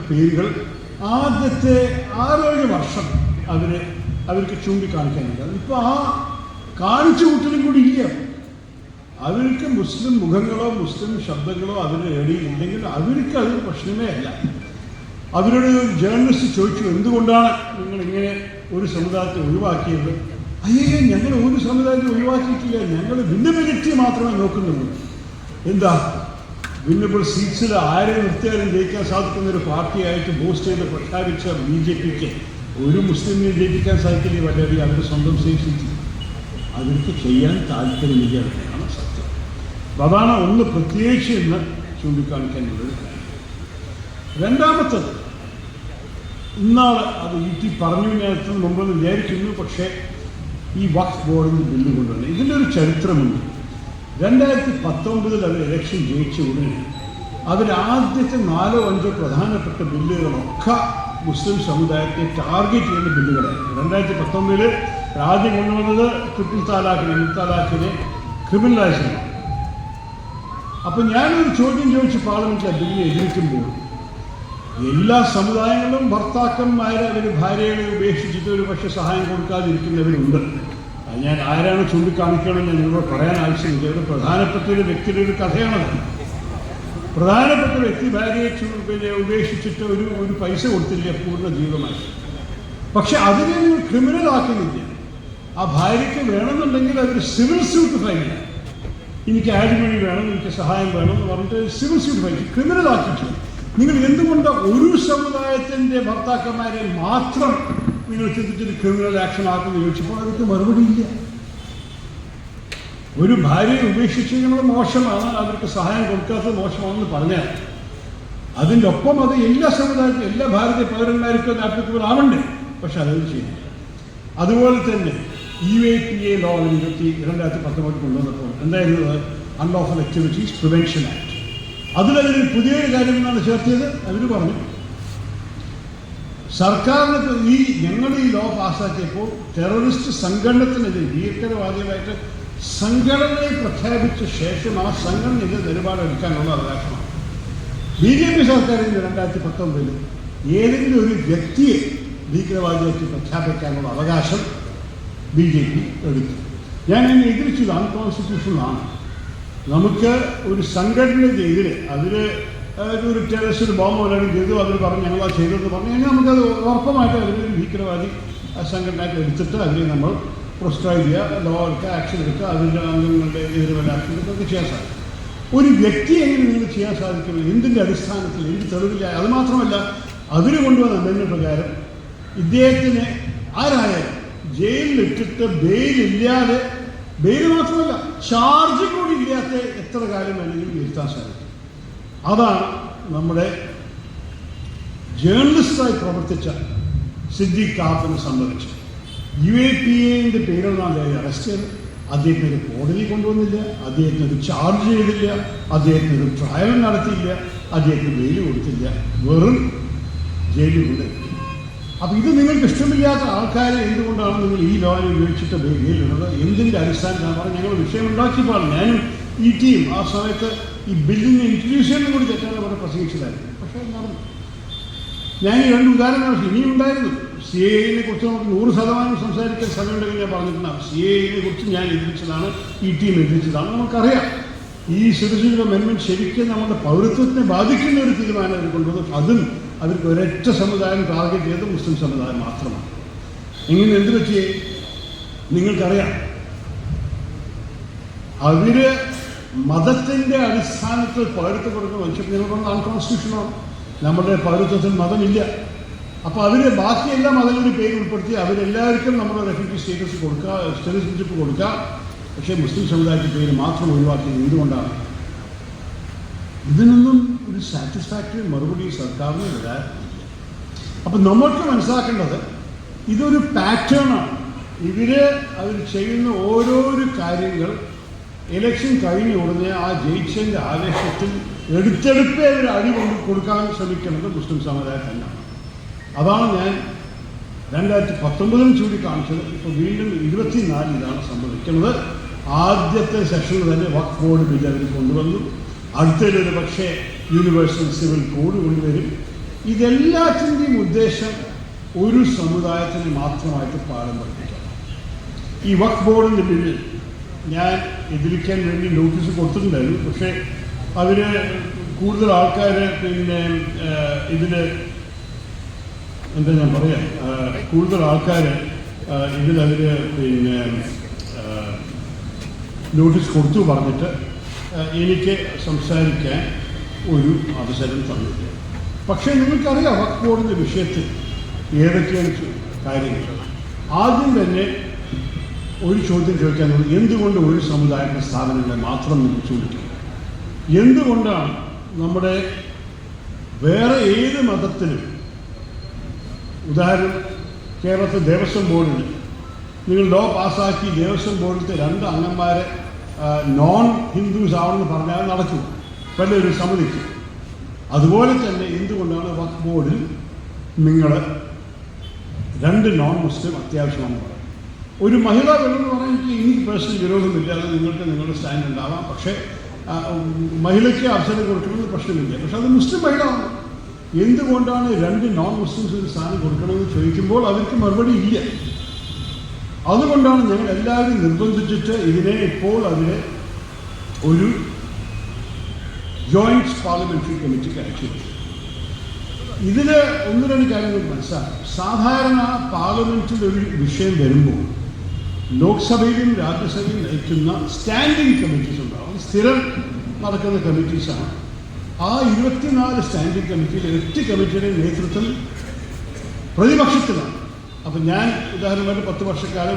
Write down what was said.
പേരുകൾ ആദ്യത്തെ ആരോഗ്യ വർഷം അവർ അവർക്ക് ചൂണ്ടിക്കാണിക്കാനില്ല ഇപ്പൊ ആ കാണിച്ചു കൂട്ടലും കൂടി ഇല്ല. അവർക്ക് മുസ്ലിം മുഖങ്ങളോ മുസ്ലിം ശബ്ദങ്ങളോ അവരുടെ എടി ഇല്ലെങ്കിൽ അവർക്ക് അതൊരു പ്രശ്നമേ അല്ല. അവരോട് ജേർണലിസ്റ്റ് ചോദിച്ചു എന്തുകൊണ്ടാണ് നിങ്ങൾ ഇങ്ങനെ ഒരു സമുദായത്തെ ഒഴിവാക്കിയത്? അയ്യേ ഞങ്ങൾ ഒരു സമുദായത്തെ ഒഴിവാക്കിയിട്ടില്ല. ഞങ്ങൾ ഭിന്നവികറ്റി മാത്രമേ നോക്കുന്നുള്ളൂ. എന്താ? ഭിന്നപ്പോൾ സീറ്റ്സിൽ ആരെ നിർത്തിയാലും ജയിക്കാൻ സാധിക്കുന്ന ഒരു പാർട്ടിയായിട്ട് ബൂസ്റ്റ് ചെയ്ത് പ്രഖ്യാപിച്ച ബി ജെ പിക്ക് ഒരു മുസ്ലിമിനെ ജയിപ്പിക്കാൻ സാധിക്കില്ല വളരെ അവരുടെ സ്വന്തം സീറ്റ് അവർക്ക് ചെയ്യാൻ താല്പര്യമില്ല എന്നതാണ് സത്യം. അപ്പം അതാണ് ഒന്ന് പ്രത്യേകിച്ച് ഇന്ന് ചൂണ്ടിക്കാണിക്കാനുള്ളൊരു കാര്യം. രണ്ടാമത്തത് ഇന്നാൾ അത് ഈ ടി പറഞ്ഞു നേരത്തിന് മുമ്പെന്ന് വിചാരിക്കുന്നു പക്ഷേ ഈ വഖ് ബോർഡിന്റെ ബില്ല് കൊണ്ടുവന്നത് ഇതിന്റെ ഒരു ചരിത്രമുണ്ട്. രണ്ടായിരത്തി പത്തൊമ്പതിൽ അവർ ഇലക്ഷൻ ജയിച്ച ഉടനെ അവർ ആദ്യത്തെ നാലോ അഞ്ചോ പ്രധാനപ്പെട്ട ബില്ലുകളൊക്കെ മുസ്ലിം സമുദായത്തെ ടാർഗറ്റ് ചെയ്യുന്ന ബില്ലുകളായിരുന്നു രണ്ടായിരത്തി പത്തൊമ്പതിൽ ആദ്യം കൊണ്ടുവന്നത് ട്രിപ്പിൾ താലാഖിനെ മുത്താലാഖിനെ ക്രിമിനലൈസ് ചെയ്യണം അപ്പം ഞാനൊരു ചോദ്യം ചോദിച്ച് പാർലമെന്റിൽ ആ ബില്ലിനെ എതിർക്കുമ്പോൾ എല്ലാ സമുദായങ്ങളും ഭർത്താക്കന്മാരെ അവർ ഭാര്യകളെ ഉപേക്ഷിച്ചിട്ട് ഒരു പക്ഷെ സഹായം കൊടുക്കാതിരിക്കുന്നവരുണ്ട്. ഞാൻ ആരാണ് ചൂണ്ടിക്കാണിക്കണം ഞാൻ നിങ്ങളോട് പറയാൻ ആവശ്യമില്ല. ഇവിടെ പ്രധാനപ്പെട്ട ഒരു വ്യക്തിയുടെ ഒരു കഥയാണത്. പ്രധാനപ്പെട്ട വ്യക്തി ഭാര്യയെ പിന്നെ ഉപേക്ഷിച്ചിട്ട് ഒരു ഒരു പൈസ കൊടുത്തില്ല പൂർണ ജീവിതമായി പക്ഷെ അതിനെ നിങ്ങൾ ക്രിമിനൽ ആക്കുന്നില്ല. ആ ഭാര്യയ്ക്ക് വേണമെന്നുണ്ടെങ്കിൽ അതൊരു സിവിൽ സ്യൂട്ട് ഫയൽ എനിക്ക് ആരുമണി വേണം എനിക്ക് സഹായം വേണം എന്ന് പറഞ്ഞിട്ട് സിവിൽ സ്യൂട്ട് ഫയൽ ക്രിമിനൽ ആക്കിയിട്ടില്ല നിങ്ങൾ എന്തുകൊണ്ട് ഒരു സമുദായത്തിന്റെ ഭർത്താക്കന്മാരെ മാത്രം നിങ്ങൾ ചിന്തിച്ചിട്ട് ക്രിമിനൽ ആക്ഷൻ ആക്കുന്നു ചോദിച്ചപ്പോൾ അവർക്ക് മറുപടിയില്ല ഒരു ഭാര്യയെ ഉപേക്ഷിച്ചിരിക്കുന്നത് മോശമാണ് അവർക്ക് സഹായം കൊടുക്കാത്തത് മോശമാണെന്ന് പറഞ്ഞാൽ അതിന്റെ ഒപ്പം അത് എല്ലാ സമുദായത്തിലും എല്ലാ ഭാരതീയ പൗരന്മാർക്കും ആപ്ലിക്കബിൾ ആവണ്ടേ? പക്ഷെ അതൊന്നും ചെയ്യുന്നു അതുപോലെ തന്നെ U A P A law ഇരുപത്തി രണ്ടായിരത്തി പത്തൊമ്പത് കൊണ്ടുവന്നപ്പോൾ എന്തായിരുന്നു? അൺലോഫൽ ആക്ടിവിറ്റീസ് പ്രിവെൻഷൻ ആക്ട് അതിലതിന് പുതിയൊരു കാര്യം എന്നാണ് ചേർത്തിയത് അവർ പറഞ്ഞു. സർക്കാരിന് ഈ ഞങ്ങൾ ഈ ലോ പാസ്സാക്കിയപ്പോൾ ടെററിസ്റ്റ് സംഘടനത്തിനെതിരെ ഭീകരവാദികളായിട്ട് സംഘടനയെ പ്രഖ്യാപിച്ച ശേഷം ആ സംഘടനയ്ക്ക് നിലപാടെടുക്കാനുള്ള അവകാശമാണ്. ബി ജെ പി സർക്കാരിന് രണ്ടായിരത്തി പത്തൊമ്പതിൽ ഏതെങ്കിലും ഒരു വ്യക്തിയെ ഭീകരവാദിയാക്കി പ്രഖ്യാപിക്കാനുള്ള അവകാശം ബി ജെ പി എടുത്തു. ഞാൻ എന്നെ എതിരിച്ചത് അൺകോൺസ്റ്റിറ്റ്യൂഷണലാണ് നമുക്ക് ഒരു സംഘടന സംഘടനയ്ക്കെതിരെ അതിന് ഒരു ടെററിസ്റ്റ് ബോംബ് പോലെയാണ് ചെയ്തു അതിൽ പറഞ്ഞു ഞങ്ങൾ അത് ചെയ്തെന്ന് പറഞ്ഞു കഴിഞ്ഞാൽ നമുക്കത് ഉറപ്പമായിട്ട് അതിനൊരു ഭീകരവാദി ആ സംഘടനയായിട്ട് എടുത്തിട്ട് അതിനെ നമ്മൾ പ്രൊസ്ക്രൈബ് ചെയ്യുക ലോ എടുക്കുക ആക്ഷൻ എടുക്കുക. അതിന്റെ അംഗങ്ങളുടെ എതിരെ വല്ല ആക്ഷൻ എടുക്കുക ചെയ്യാൻ സാധിക്കും. ഒരു വ്യക്തി എങ്ങനെ നിങ്ങൾ ചെയ്യാൻ സാധിക്കും? എന്തിന്റെ അടിസ്ഥാനത്തിൽ എന്ത് തെളിവില്ല? അത് മാത്രമല്ല അതിന് കൊണ്ടുവന്ന അമെൻഡ് പ്രകാരം ഇദ്ദേഹത്തിന് ആരായാലും ജയിലിലിട്ടിട്ട് ബെയിലില്ലാതെ ബെയിൽ മാത്രമല്ല ചാർജ് കൂടി ഇല്ലാത്ത എത്ര കാലം വേണമെങ്കിലും നിർത്താൻ സാധിക്കും. അതാണ് നമ്മുടെ ജേർണലിസ്റ്റായി പ്രവർത്തിച്ച സിദ്ദീഖ് കാപ്പിനെ സംബന്ധിച്ച്. യു എ പി എന്റെ പേരിലാണ് അറസ്റ്റ് ചെയ്ത്. അദ്ദേഹത്തിന് കോടതി കൊണ്ടുവന്നില്ല. അദ്ദേഹത്തിന് ചാർജ് ചെയ്തില്ല. അദ്ദേഹത്തിന് ട്രയൽ നടത്തിയില്ല. അദ്ദേഹത്തിന് വെയിൽ കൊടുത്തില്ല. വെറും ജയിലിലൂടെ അപ്പൊ ഇത് നിങ്ങൾക്ക് ഇഷ്ടമില്ലാത്ത ആൾക്കാരെ എന്തുകൊണ്ടാണ് നിങ്ങൾ ഈ ലോയിൽ ഉപയോഗിച്ചിട്ട് ബെയിലുള്ളത് എന്തിന്റെ അടിസ്ഥാനത്തിലാണ്? പറഞ്ഞത് ഞങ്ങൾ വിഷയം ഉണ്ടാക്കിയപ്പോൾ ഞാനും ഈ ടീം ആ സമയത്ത് ഈ ബില്ലിനെ ഇൻട്രൊഡ്യൂസ് ചെയ്യാനും കൂടി തെറ്റാണ് അവരെ പ്രസംഗിച്ചതായിരുന്നു. പക്ഷേ നടന്നു. ഞാൻ ഈ രണ്ട് ഉദാഹരണങ്ങൾ ഇനിയും ഉണ്ടായിരുന്നു. സി എനെ കുറിച്ച് നമുക്ക് നൂറ് ശതമാനം സംസാരിക്കാൻ സമയമുണ്ടെങ്കിൽ ഞാൻ പറഞ്ഞിട്ടുണ്ടാകും സി എനെ കുറിച്ച് ഞാൻ എതിരിച്ചതാണ് ഈ ടീം എതിരിച്ചതാണ് നമുക്കറിയാം. ഈ സിറ്റിസൺഷിപ്പ് അമെൻമെന്റ് ശരിക്കും നമ്മുടെ പൗരത്വത്തിനെ ബാധിക്കുന്ന ഒരു തീരുമാനം കൊണ്ടുവന്നു അതും അവർക്ക് ഒരൊറ്റ സമുദായം ടാർഗറ്റ് ചെയ്തത് മുസ്ലിം സമുദായം മാത്രമാണ് ഇങ്ങനെ എന്ത് പറ്റി? നിങ്ങൾക്കറിയാം. അവർ മതത്തിന്റെ അടിസ്ഥാനത്തിൽ പൗരത്വം കൊടുക്കുന്ന മനുഷ്യർ നിങ്ങൾ പറഞ്ഞ നമ്മുടെ പൗരത്വത്തിൽ മതമില്ല. അപ്പൊ അവർ ബാക്കി എല്ലാ മതങ്ങളുടെ പേര് ഉൾപ്പെടുത്തി അവരെല്ലാവർക്കും നമ്മുടെ റെഫ്യൂജി സ്റ്റേറ്റസ് കൊടുക്കുക സിറ്റിസൺഷിപ്പ് കൊടുക്കുക പക്ഷേ മുസ്ലിം സമുദായത്തിന്റെ പേര് മാത്രം ഒഴിവാക്കിയത് എന്തുകൊണ്ടാണ്? ഇതിനൊന്നും ഒരു സാറ്റിസ്ഫാക്ടറി മറുപടി സർക്കാരിന് വരാറില്ല അപ്പൊ നമ്മൾക്ക് മനസ്സിലാക്കേണ്ടത് ഇതൊരു പാറ്റേണാണ് ഇവർ അവർ ചെയ്യുന്ന ഓരോരോ കാര്യങ്ങൾ ഇലക്ഷൻ കഴിഞ്ഞ ഉടനെ ആ ജയിച്ചതിന്റെ ആവേശത്തിൽ എടുത്തെടുപ്പേ അവർ അടി കൊണ്ട് കൊടുക്കാൻ ശ്രമിക്കുന്നത് മുസ്ലിം സമുദായം തന്നെയാണ്. അതാണ് ഞാൻ രണ്ടായിരത്തി പത്തൊമ്പതിൽ ചൂണ്ടിക്കാണിച്ചത്. ഇപ്പോൾ വീണ്ടും ഇരുപത്തിനാലിൽ ഇതാണ് സംഭവിക്കുന്നത്. ആദ്യത്തെ സെഷനിൽ തന്നെ വഖഫ് ബോർഡ് ബില്ല് അവർ കൊണ്ടുവന്നു. അടുത്തതിൽ ഒരു പക്ഷേ യൂണിവേഴ്സൽ സിവിൽ കോഡ് കൊണ്ടുവരും. ഇതെല്ലാത്തിന്റെയും ഉദ്ദേശം ഒരു സമുദായത്തിന് മാത്രമായിട്ട് പാഠം പഠിപ്പിക്കണം. ഈ വഖ് ബോർഡിന്റെ പിന്നിൽ ഞാൻ എതിരിക്കാൻ വേണ്ടി നോട്ടീസ് കൊടുത്തിട്ടുണ്ടായിരുന്നു. പക്ഷേ അതിന് കൂടുതൽ ആൾക്കാർ പിന്നെ ഇതിൽ എന്താ ഞാൻ പറയാം കൂടുതൽ ആൾക്കാർ ഇതിലവർ പിന്നെ നോട്ടീസ് കൊടുത്തു പറഞ്ഞിട്ട് എനിക്ക് സംസാരിക്കാൻ ഒരു അവസരം തന്നില്ല പക്ഷേ നിങ്ങൾക്കറിയാം വഖ് ബോർഡിന്റെ വിഷയത്തിൽ ഏതൊക്കെയാണ് കാര്യങ്ങൾ? ആദ്യം തന്നെ ഒരു ചോദ്യം ചോദിക്കാനുള്ളത് എന്തുകൊണ്ട് ഒരു സമുദായത്തിന്റെ സ്ഥാപനങ്ങളെ മാത്രം ചൂണ്ടിക്കും എന്തുകൊണ്ടാണ് നമ്മുടെ വേറെ ഏത് മതത്തിനും ഉദാഹരണം കേരളത്തിൽ ദേവസ്വം ബോർഡിൽ നിങ്ങൾ ലോ പാസ്സാക്കി ദേവസ്വം ബോർഡിലത്തെ രണ്ട് അംഗന്മാരെ നോൺ ഹിന്ദുസ് ആണെന്ന് പറഞ്ഞാൽ നടക്കും. വലിയൊരു സമിതിക്ക് അതുപോലെ തന്നെ എന്തുകൊണ്ടാണ് വഖ് ബോർഡിൽ നിങ്ങൾ രണ്ട് നോൺ മുസ്ലിം അത്യാവശ്യമാണ് പറയുന്നത്? ഒരു മഹിളാ വേണമെന്ന് പറഞ്ഞാൽ എനിക്ക് എനിക്ക് പേഴ്സണൽ വിരോധമില്ല നിങ്ങൾക്ക് നിങ്ങളുടെ സ്റ്റാൻഡ് ഉണ്ടാവാം. പക്ഷേ മഹിളയ്ക്ക് അവസരം കൊടുക്കണമെന്ന് പ്രശ്നമില്ല. പക്ഷെ അത് മുസ്ലിം മഹിളയാണ്. എന്തുകൊണ്ടാണ് രണ്ട് നോൺ മുസ്ലിംസ് ഒരു സ്ഥാനം കൊടുക്കണമെന്ന് ചോദിക്കുമ്പോൾ അവർക്ക് മറുപടി ഇല്ല? അതുകൊണ്ടാണ് ഞങ്ങൾ എല്ലാവരും നിർബന്ധിച്ചിട്ട് ഇതിനെ ഇപ്പോൾ അതിനെ ഒരു ജോയിന്റ് പാർലമെന്ററി കമ്മിറ്റിക്ക് അയച്ചു ഇതിൽ ഒന്ന് രണ്ട് കാര്യങ്ങൾ മനസ്സിലാക്കും സാധാരണ പാർലമെന്റിൽ ഒരു വിഷയം വരുമ്പോൾ ലോക്സഭയിലും രാജ്യസഭയിലും നയിക്കുന്ന സ്റ്റാൻഡിംഗ് കമ്മിറ്റീസ് ഉണ്ടാവും. സ്ഥിരം നടക്കുന്ന കമ്മിറ്റീസാണ് ആ ഇരുപത്തിനാല് സ്റ്റാൻഡിംഗ് കമ്മിറ്റിയിൽ എട്ട് കമ്മിറ്റിയുടെ നേതൃത്വം പ്രതിപക്ഷത്തിലാണ്. അപ്പം ഞാൻ ഉദാഹരണമായിട്ട് പത്ത് വർഷക്കാലം